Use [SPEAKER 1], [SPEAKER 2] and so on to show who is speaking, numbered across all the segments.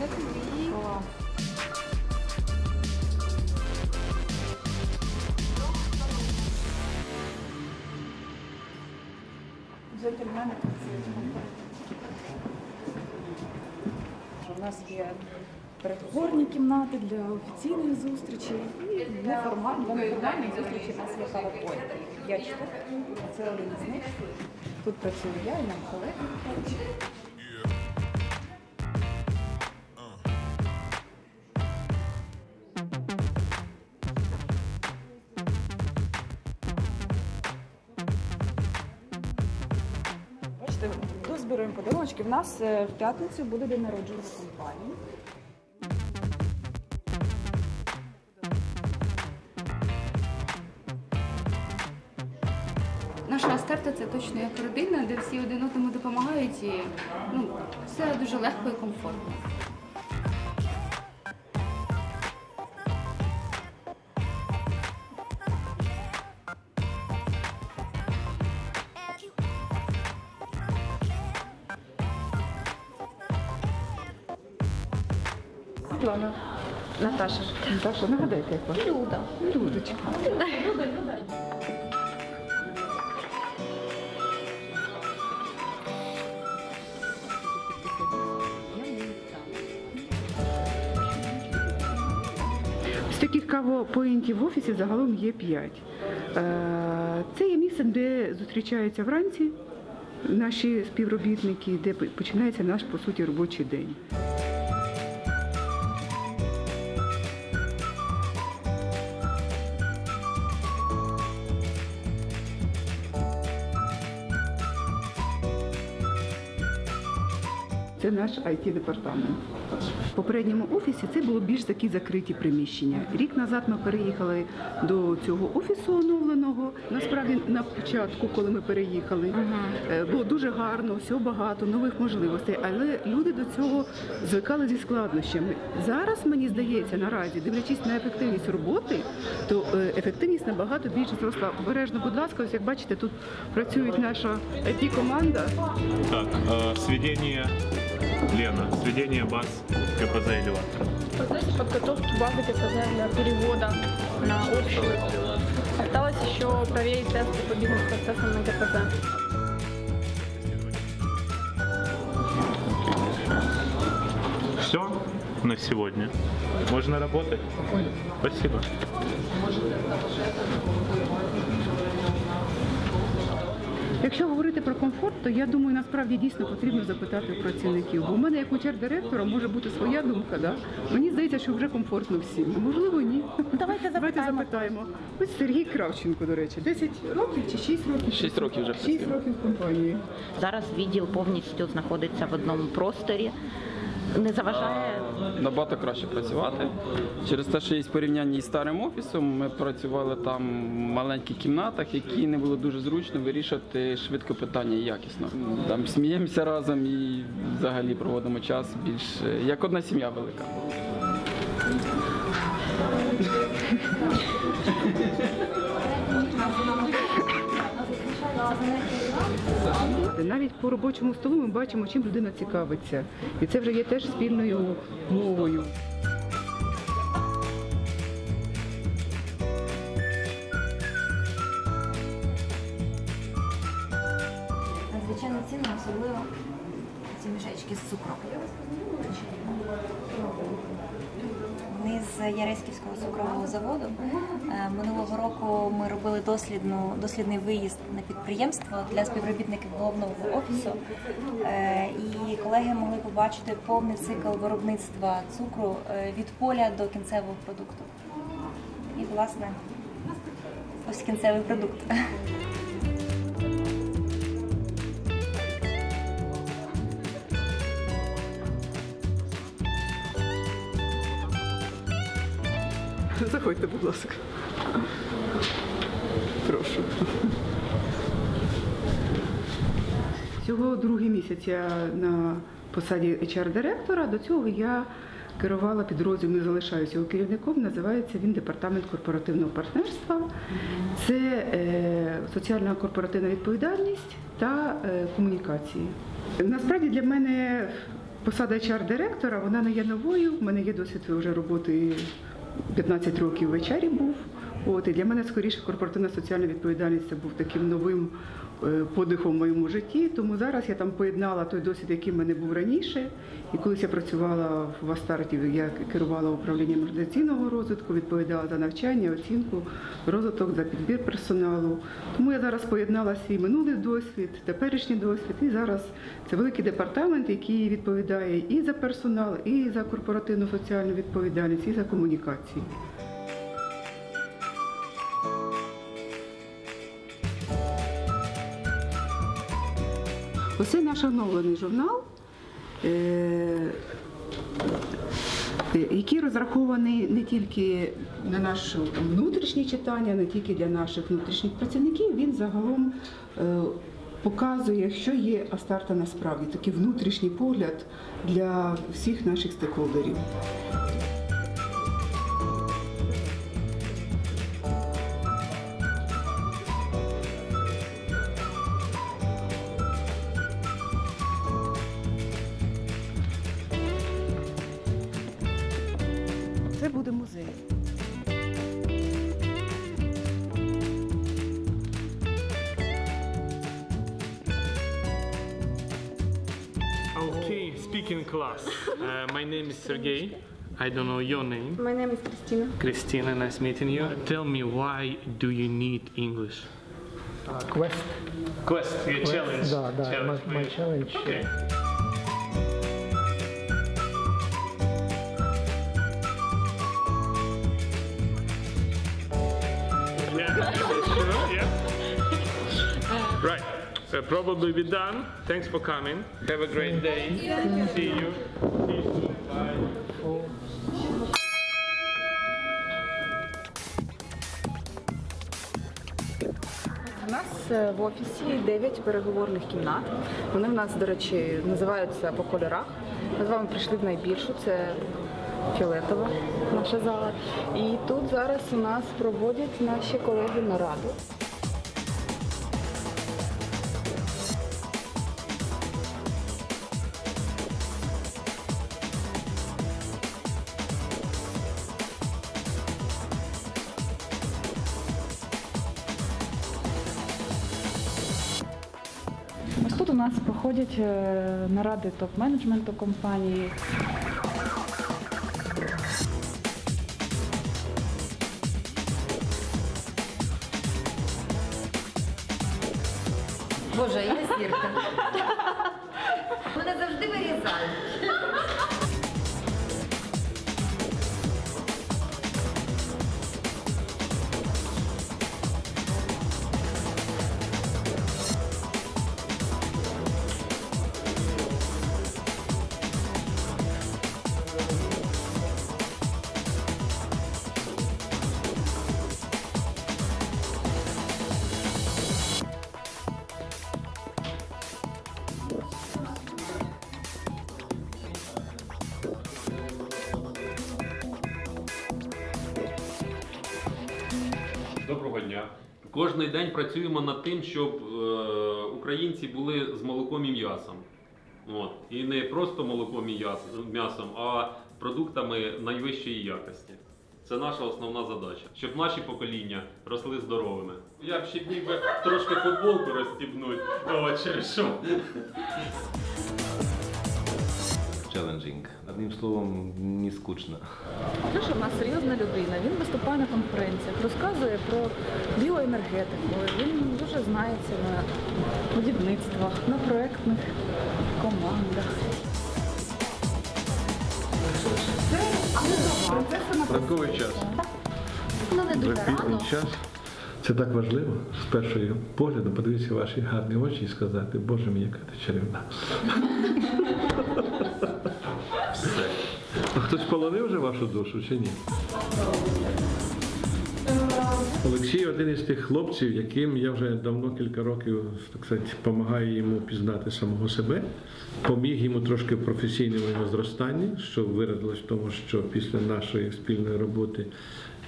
[SPEAKER 1] Це
[SPEAKER 2] працюють. У нас є переговорні кімнати для офіційних зустрічей і для неформальних зустрічей у нас є PowerPoint. Я штук. Це один з них. Тут працюю я і мої колеги. Нас е, в п'ятницю буде день народження компанії.
[SPEAKER 1] Наша Астерта це точно як родина, де всі один одному допомагають і ну, все дуже легко і комфортно.
[SPEAKER 2] Світлана. Наташа. Наташа, нагадайте, як вас? Люда. Людочка.
[SPEAKER 3] З таких кавопоінтів в офісі загалом є п'ять. Е, Це є місце, де зустрічаються вранці наші співробітники, де починається наш по суті робочий день. Це наш it департамент В попередньому офісі це було більш такі закриті приміщення. Рік назад ми переїхали до цього офісу оновленого. Насправді на початку, коли ми переїхали, е, було дуже гарно, всього багато, нових можливостей, але люди до цього звикали зі складнощами. Зараз мені здається, наразі, дивлячись на ефективність роботи, то е, ефективність набагато більше зросла. Обережно, будь ласка, ось як бачите, тут працює наша it команда
[SPEAKER 4] Так, э, сведение Лена, сведение баз КПЗ элеватора.
[SPEAKER 5] процессе подготовки базы КПЗ для перевода на общую. Осталось еще проверить тесты по бизнес-процессам на КПЗ.
[SPEAKER 4] Все на сегодня. Можно работать. Спасибо.
[SPEAKER 3] Якщо говорити про комфорт, то я думаю, насправді дійсно потрібно запитати у працівників. Бо в мене як учер директора може бути своя думка. Да? Мені здається, що вже комфортно всім. Можливо, ні.
[SPEAKER 6] Давайте
[SPEAKER 3] Давайте
[SPEAKER 6] запитаємо.
[SPEAKER 3] запитаємо. Ось Сергій Кравченко, до речі, 10 років чи 6 років?
[SPEAKER 7] 6 років вже
[SPEAKER 3] 6 років в компанії.
[SPEAKER 6] Зараз відділ повністю знаходиться в одному просторі. Не заважає
[SPEAKER 7] Набагато краще працювати. Через те, що є порівняння із старим офісом, ми працювали там в маленьких кімнатах, які не було дуже зручно вирішувати швидко питання якісно. Там сміємося разом і взагалі проводимо час більш як одна сім'я велика.
[SPEAKER 3] Навіть по робочому столу ми бачимо, чим людина цікавиться. І це вже є теж спільною мовою.
[SPEAKER 8] Надзвичайно ціна особливо ці мішечки з цукром. Вони з Яреськівського цукрового заводу. Е, Минулого року ми робили дослідну, дослідний виїзд на підприємство для співробітників головного офісу. Е, І колеги могли побачити повний цикл виробництва цукру е, від поля до кінцевого продукту. І, власне, ось кінцевий продукт.
[SPEAKER 3] Заходьте, будь ласка. Прошу. Всього другий місяць я на посаді HR-директора. До цього я керувала підрозділом, не залишаюся його керівником. Називається він департамент корпоративного партнерства. Це е, соціальна корпоративна відповідальність та е, комунікації. Насправді для мене посада HR-директора, вона не є новою. У мене є досвід вже роботи 15 років в HR був. От, і для мене скоріше корпоративна соціальна відповідальність це був таким новим подихом в моєму житті. Тому зараз я там поєднала той досвід, який в мене був раніше. І колись я працювала в Астарті, я керувала управлінням організаційного розвитку, відповідала за навчання, оцінку, розвиток, за підбір персоналу. Тому я зараз поєднала свій минулий досвід, теперішній досвід. І зараз це великий департамент, який відповідає і за персонал, і за корпоративну соціальну відповідальність, і за комунікації. Оце наш оновлений журнал, е, який розрахований не тільки на наше внутрішнє читання, не тільки для наших внутрішніх працівників, він загалом е, показує, що є Астарта насправді, такий внутрішній погляд для всіх наших стейкхолдерів. Це буде музей.
[SPEAKER 9] Okay, speaking class. Uh, my name is Sergey. I don't know your name.
[SPEAKER 5] My name is Christina.
[SPEAKER 9] Christina, nice meeting you. Tell me why do you need English?
[SPEAKER 10] Quest.
[SPEAKER 9] Quest, your challenge.
[SPEAKER 10] Да, да,
[SPEAKER 9] Challenge,
[SPEAKER 10] my, my
[SPEAKER 9] please.
[SPEAKER 10] challenge.
[SPEAKER 9] Okay. Yeah, sure, yeah. Right, uh, probably be done. Thanks for coming. Have a great day. See you. See you soon. Bye.
[SPEAKER 2] У нас е, в офісі 9 переговорних кімнат. Вони в нас, до речі, називаються по кольорах. Ми з вами прийшли в найбільшу, це фіолетова наша зала. І тут зараз у нас проводять наші колеги нараду. Проходять е, наради топ-менеджменту компанії.
[SPEAKER 11] Боже, є зірка.
[SPEAKER 12] Кожний день працюємо над тим, щоб е, українці були з молоком і м'ясом. От. І не просто молоком і м'ясом, а продуктами найвищої якості. Це наша основна задача, щоб наші покоління росли здоровими. Я б ще міг би трошки футболку розстібнути, через що.
[SPEAKER 13] Challenging. Одним словом, не скучно.
[SPEAKER 2] Леша в нас серйозна людина. Він виступає на конференціях, розказує про біоенергетику. Він дуже знається на будівництвах, на проектних командах.
[SPEAKER 14] Ранковий час.
[SPEAKER 11] Ну не дуже рано.
[SPEAKER 14] час. Це так важливо з першого погляду подивитися ваші гарні очі і сказати, Боже мій, яка ти чарівна.
[SPEAKER 12] Все.
[SPEAKER 14] А хтось полонив вже вашу душу чи ні? Олексій один із тих хлопців, яким я вже давно кілька років так сказати, допомагаю йому пізнати самого себе, поміг йому трошки в професійному його зростанні, що виразилось в тому, що після нашої спільної роботи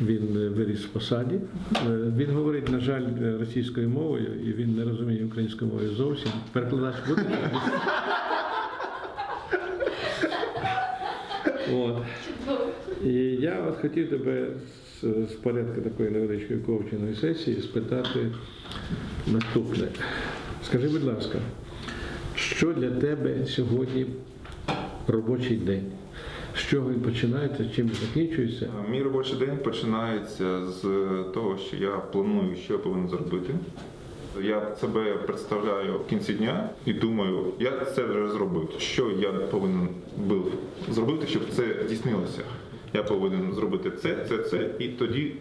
[SPEAKER 14] він е, виріс в посаді. Е, Він говорить, на жаль, російською мовою, і він не розуміє українською мовою зовсім. Перекладач буде? От. І я от хотів тебе з, з порядку такої невеличкої ковченої сесії спитати наступне. Скажи, будь ласка, що для тебе сьогодні робочий день? З чого він починається, чим він закінчується?
[SPEAKER 10] Мій робочий день починається з того, що я планую, що я повинен зробити. Я себе представляю в кінці дня і думаю, я це вже зробив. Що я повинен був зробити, щоб це здійснилося? Я повинен зробити це, це, це, і тоді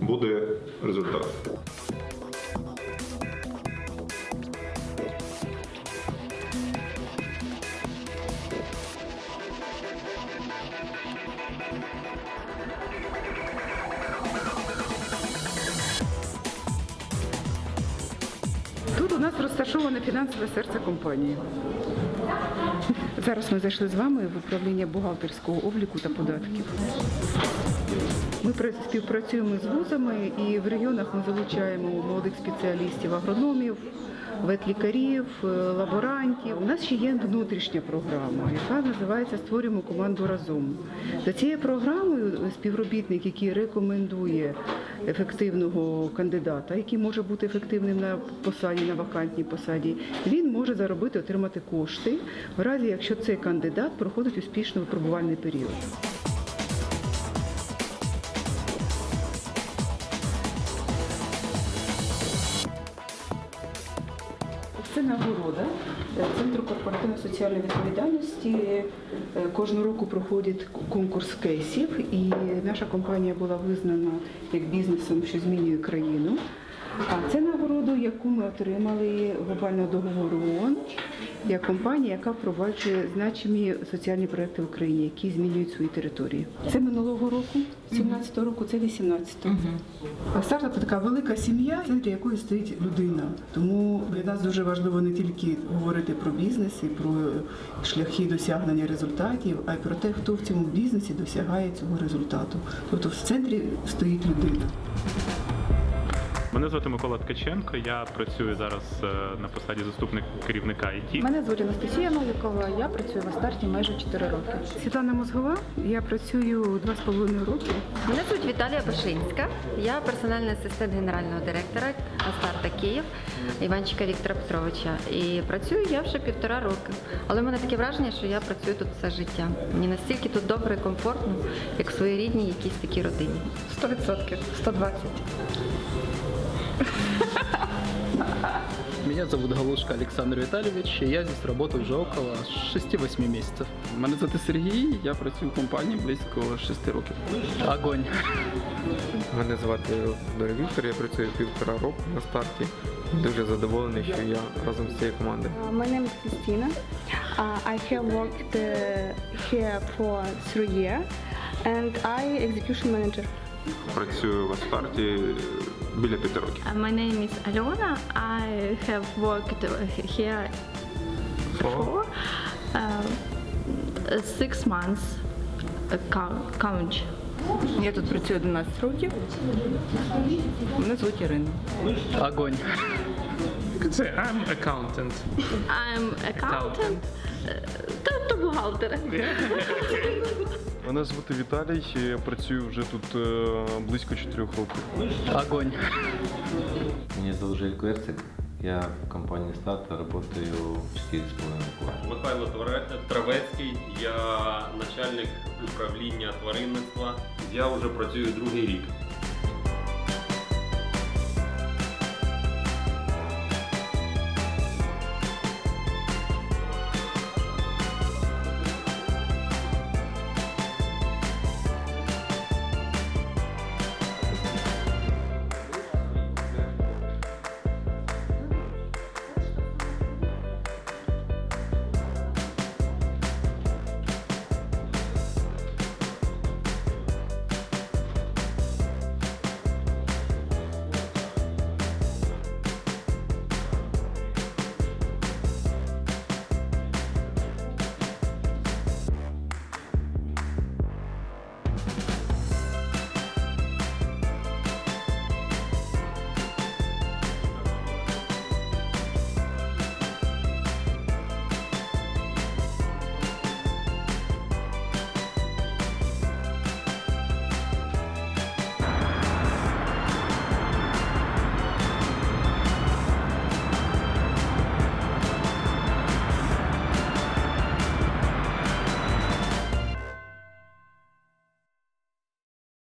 [SPEAKER 10] буде результат.
[SPEAKER 3] Розташоване фінансове серце компанії. Зараз ми зайшли з вами в управління бухгалтерського обліку та податків. Ми співпрацюємо з вузами і в регіонах ми залучаємо молодих спеціалістів, агрономів, ветлікарів, е, лаборантів. У нас ще є внутрішня програма, яка називається Створюємо команду разом. За цією програмою співробітник, який рекомендує ефективного кандидата, який може бути ефективним на посаді, на вакантній посаді, він може заробити, отримати кошти в разі, якщо цей кандидат проходить успішно випробувальний період. Нагорода е, Центру корпоративної соціальної відповідальності. Е, Кожного року проходить конкурс кейсів, і наша компанія була визнана як бізнесом, що змінює країну. А це нагороду, яку ми отримали глобального договору ООН, як компанія, яка впроваджує значимі соціальні проекти в Україні, які змінюють свої території. Це минулого року, 17-го року, це 18-го. А Стартап це така велика сім'я, в центрі якої стоїть людина. Тому для нас дуже важливо не тільки говорити про бізнес і про шляхи досягнення результатів, а й про те, хто в цьому бізнесі досягає цього результату. Тобто в центрі стоїть людина.
[SPEAKER 4] Мене звати Микола Ткаченко. Я працюю зараз е, на посаді заступник керівника IT.
[SPEAKER 2] Мене звуть Анастасія Новікова, я працюю в Астарті майже 4 роки.
[SPEAKER 3] Світлана Мозгова, я працюю два з половиною роки.
[SPEAKER 11] Мене звуть Віталія Башинська. Я персональний асистент генерального директора Астарта Київ Іванчика Віктора Петровича. І працюю я вже півтора роки. Але в мене таке враження, що я працюю тут все життя. Мені настільки тут добре і комфортно, як в своїй рідній якійсь такій родині.
[SPEAKER 2] 100%, 120.
[SPEAKER 15] Меня зовут Галушка Александр Витальевич, и я здесь работаю уже около 6-8 месяцев.
[SPEAKER 7] Мене звати Сергій, я працюю в компанії близько 6 років.
[SPEAKER 15] Огонь.
[SPEAKER 16] Мене звати Віктор, я працюю півтора року на старті. Дуже задоволений, що я разом з цією командою.
[SPEAKER 17] My name is Christina. Uh, I have worked uh, here for three years and I execution manager.
[SPEAKER 10] Працюю в старті біля п'яти років.
[SPEAKER 5] Uh, My name is Alona. I have worked here for uh, six months. Account. count.
[SPEAKER 18] Я тут працюю 11 років. Мене звуть Ірина.
[SPEAKER 15] Огонь.
[SPEAKER 9] You could say I'm accountant.
[SPEAKER 5] I'm accountant. uh, Тобто бухгалтер.
[SPEAKER 19] Мене звати Віталій, я працюю вже тут е, близько 4 років.
[SPEAKER 15] Огонь.
[SPEAKER 13] Мені Жиль Кверцик. Я в компании Старта работаю 4,5 года.
[SPEAKER 12] Михайло Травецький, я начальник управління тваринництва. Я вже працюю другий рік